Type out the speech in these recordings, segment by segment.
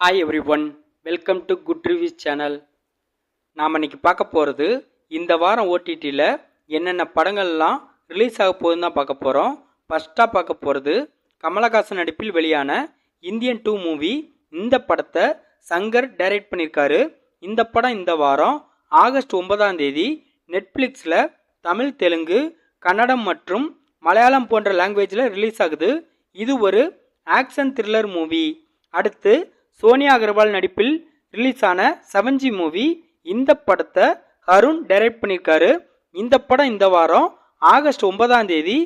Hi everyone welcome to good reviews channel நாம் இன்னைக்கு பார்க்க போகிறது இந்த வாரம் ஓடிடியில் என்னென்ன படங்கள்லாம் ரிலீஸ் ஆக போகுதுன்னு தான் பார்க்க போகிறோம் ஃபஸ்ட்டாக பார்க்க போகிறது கமலஹாசன் நடிப்பில் வெளியான இந்தியன் டூ மூவி இந்த படத்தை சங்கர் டைரக்ட் பண்ணியிருக்காரு. இந்த படம் இந்த வாரம் ஆகஸ்ட் ஒன்பதாம் தேதி நெட்ஃப்ளிக்ஸில் தமிழ் தெலுங்கு கன்னடம் மற்றும் மலையாளம் போன்ற லாங்குவேஜில் ரிலீஸ் ஆகுது. இது ஒரு ஆக்ஷன் த்ரில்லர் மூவி அடுத்து சோனியா அகர்வால் நடிப்பில் ரிலீஸ் ஆன செவன்ஜி மூவி இந்த படத்தை அருண் டைரக்ட் பண்ணியிருக்காரு. இந்த படம் இந்த வாரம் ஆகஸ்ட் ஒன்பதாம் தேதி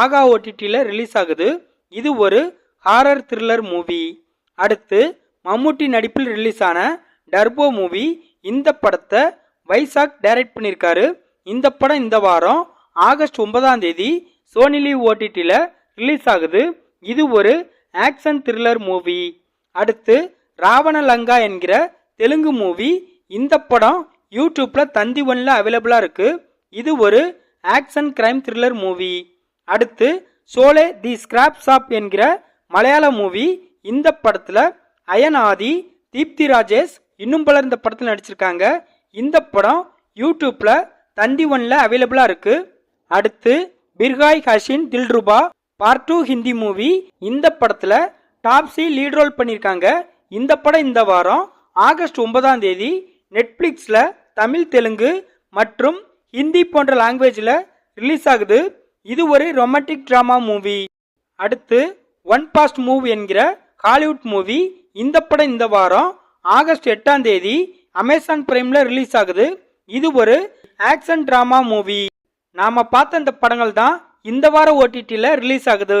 ஆகா ஓடிடியில் ரிலீஸ் ஆகுது. இது ஒரு ஹாரர் த்ரில்லர் மூவி. அடுத்து மம்முட்டி நடிப்பில் ரிலீஸ் ஆன டர்போ மூவி இந்த படத்தை வைசாக் டைரக்ட் பண்ணியிருக்காரு. இந்த படம் இந்த வாரம் ஆகஸ்ட் ஒன்பதாம் தேதி சோனிலி ஓடிடியில் ரிலீஸ் ஆகுது. இது ஒரு ஆக்ஷன் த்ரில்லர் மூவி. அடுத்து ராவணலங்கா என்கிற தெலுங்கு மூவி. இந்த படம் யூடியூப்பில் தந்தி ஒன்ல அவைலபிளாக இருக்குது இது ஒரு ஆக்ஷன் கிரைம் த்ரில்லர் மூவி. அடுத்து சோலே தி ஸ்கிராப் ஷாப் என்கிற மலையாள மூவி. இந்த படத்தில் அயன் ஆதி தீப்தி ராஜேஷ் இன்னும் பலர் இந்த படத்தில் நடிச்சிருக்காங்க. இந்த படம் யூடியூப்பில் தந்தி ஒன்ல அவைலபிளாக இருக்குது அடுத்து Phir Aayi Haseen Dilruba part two Hindi movie. இந்த படத்தில் டாப்ஸி லீட் ரோல் பண்ணியிருக்காங்க இந்த படம் இந்த வாரம் ஆகஸ்ட் ஒன்பதாம் தேதி நெட்ஃப்ளிக்ஸில் தமிழ் தெலுங்கு மற்றும் ஹிந்தி போன்ற லாங்குவேஜில் ரிலீஸ் ஆகுது. இது ஒரு ரொமான்டிக் ட்ராமா மூவி அடுத்து ஒன் பாஸ்ட் மூவ் என்கிற ஹாலிவுட் மூவி இந்த படம் இந்த வாரம் ஆகஸ்ட் எட்டாம் தேதி அமேசான் பிரைமில் ரிலீஸ் ஆகுது. இது ஒரு ஆக்ஷன் ட்ராமா மூவி நாம் பார்த்த இந்த படங்கள் தான் இந்த வார ஓடிடியில் ரிலீஸ் ஆகுது.